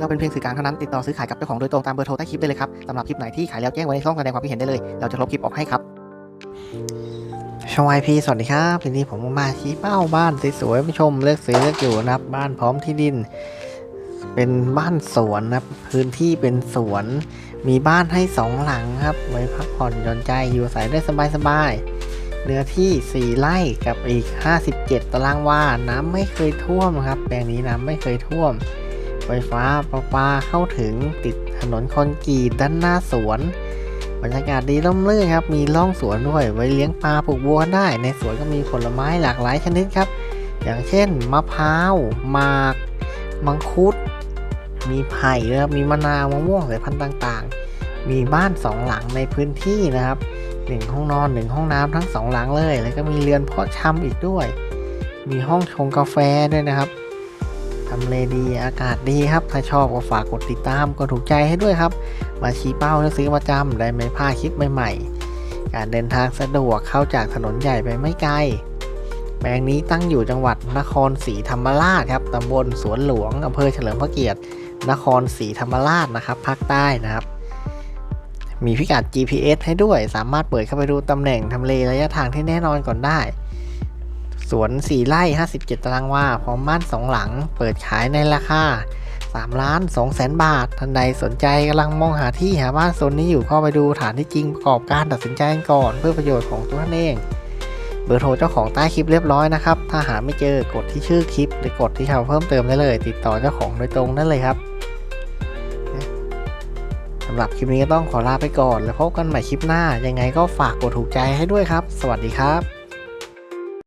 เราเป็นเพียงสื่อกลางเท่านั้นติดต่อซื้อขายกับเจ้าของโดยตรงตามเบอร์โทรใต้คลิปได้เลยครับสำหรับคลิปไหนที่ขายแล้วแจ้งไว้ในช่องแสดงความคิดเห็นได้เลย เราจะลบคลิปออกให้ครับชวายพีสวัสดีครับทีนี้ผมมาชี้เป้าบ้านสวยๆผู้ชมเลือกซื้อเลือกอยู่นะครับ บ้านพร้อมที่ดิน เป็นบ้านสวนนะครับ พื้นที่เป็นสวน มีบ้านให้สองหลังครับ ไว้พักผ่อนหย่อนใจอยู่อาศัยได้สบายๆเนื้อที่ 4 ไร่กับอีก 57 ตารางวา น้ำไม่เคยท่วมครับ แปลงนี้น้ำไม่เคยท่วม ไฟฟ้าประปาเข้าถึงติดถนนคอนกรีตด้านหน้าสวน บรรยากาศดีร่มรื่นครับ มีร่องสวนด้วย ไว้เลี้ยงปลาปลูกบัวได้ ในสวนก็มีผลไม้หลากหลายชนิดครับ อย่างเช่น มะพร้าวหมาก มังคุด มีไผ่นะครับมีมะนาวมะม่วงสายพันธุ์ต่างๆ มีบ้านสองหลังในพื้นที่นะครับหนึ่งห้องนอนหนึ่งห้องน้ำทั้งสองหลังเลย แล้วก็มีเรือนเพาะชำอีกด้วย มีห้องชงกาแฟด้วยนะครับ ทำเลดีอากาศดีครับ ถ้าชอบก็ฝากกดติดตามกดถูกใจให้ด้วยครับ มาชี้เป้าและซื้อประจำได้ไม่พลาดคลิปใหม่ๆ การเดินทางสะดวกเข้าจากถนนใหญ่ไปไม่ไกลแปลงนี้ตั้งอยู่จังหวัดนครศรีธรรมราชครับตำบลสวนหลวงอำเภอเฉลิมพระเกียรติ นครศรีธรรมราชนะครับภาคใต้นะครับ มีพิกัด GPS ให้ด้วย สามารถเปิดเข้าไปดูตำแหน่งทำเลระยะทางที่แน่นอนก่อนได้ สวน 4 ไร่ 57 ตารางวา พร้อมบ้าน 2 หลัง เปิดขายในราคา3ล้าน2แสนบาท ท่านใดสนใจกำลังมองหาที่หาบ้านโซนนี้อยู่เข้าไปดูฐานที่จริงประกอบการตัดสินใจก่อนเพื่อประโยชน์ของตัวท่านเอง เบอร์โทรเจ้าของใต้คลิปเรียบร้อยนะครับ ถ้าหาไม่เจอกดที่ชื่อคลิปหรือกดที่ชาวเพิ่มเติมได้เลย ติดต่อเจ้าของโดยตรงนั่นเลยครับสำหรับคลิปนี้ก็ต้องขอลาไปก่อน แล้วพบกันใหม่คลิปหน้า ยังไงก็ฝากกดถูกใจให้ด้วยครับ สวัสดีครับ